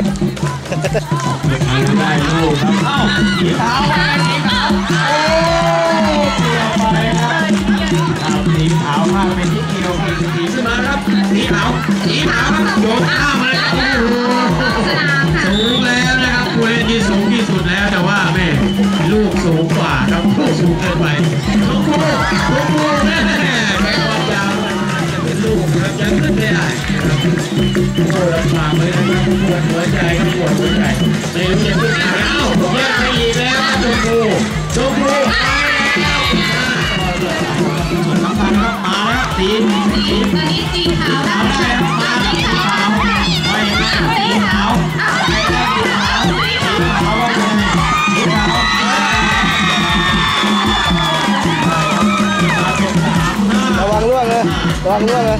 าตได้ลูกครับเอ้าสีขาวมาสีขาวโอ้เกี่ยวไปครับครับสีขาวพาเป็นที่เกี่ยวอีสีขึ้นมาครับสีขาวสีขาวครับโยนข้ามมาโอ้โหสูงแล้วนะครับผู้เล่นที่สูงที่สุดแล้วแต่ว่าแม่ลูกสูงกว่าครับลูกสูงเกินไปลูกคู่ลูกคู่แม่แค่ความยาวมันจะเป็นลูกครับยังขึ้นไม่ได้นะครับ โอ้ลำบากเลยนะครับปวดหัวใจครับปวดหัวใจไม่รู้จะพูดอะไรเอ้าแยกไปอีกแล้วครับชมพูชมพูไปแล้ำคัญครับมาแล้วสีสีตอนนี้สีขาวสีขาวสีขาวสีขาวสีขาวว่าเป็นไงสีขาวมาเป็นสามห้าระวังล่วงเลยระวังล่วงเลย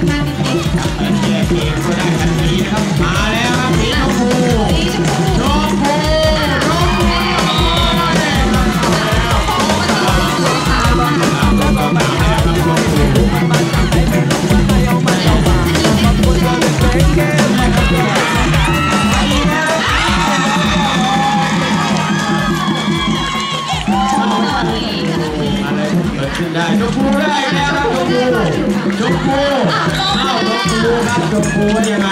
ขึ้นได้ชมพูได้แล้วครับชมพูชมพูอ้าวชมพูครับชมพูว่ายังไง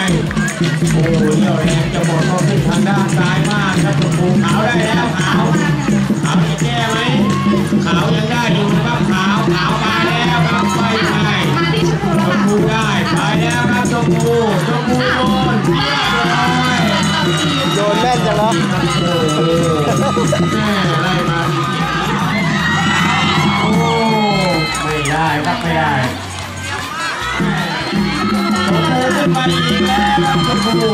โอ้โหเดี่ยวแรงจะหมดก็ขึ้นทางด้านซ้ายมากครับชมพูขาวได้แล้วขาวขาวจะแก้ไหมขาวยังได้อยู่นะครับขาวขาวมาแล้วครับไม่ใช่มาที่ชมพูชแล้วมค่ะพูได้ไปแล้วครับชมพูชมพูโดนโยนแม่นจังเนาะโอ้ มพู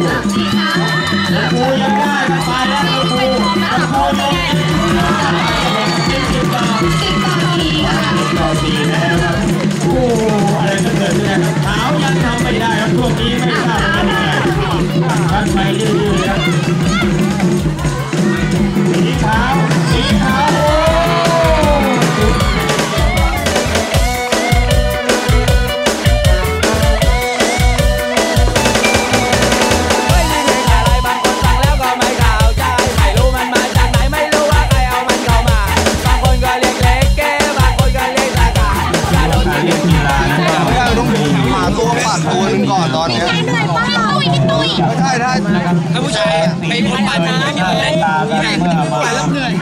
ปาดตัวหนึงก่อนตอนเนี้ยเหนื่อยมากตุ้ยพี่ตุ้ยไม่ใช่ถ้าถ้าผู้ชายไปพ้นป่าช้าที่มันเล่นตากันเมื่อมาไปแล้วเหนื่อย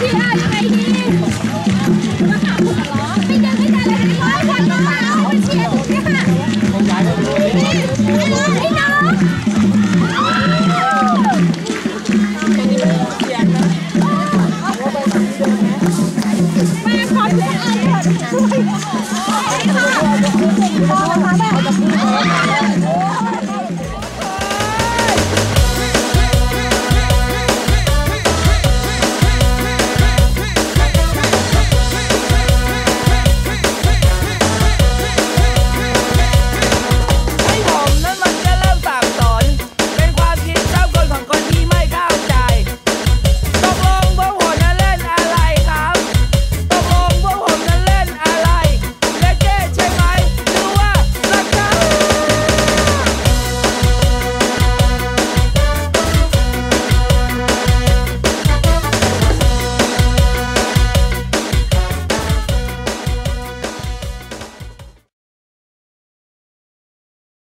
พี่อายัง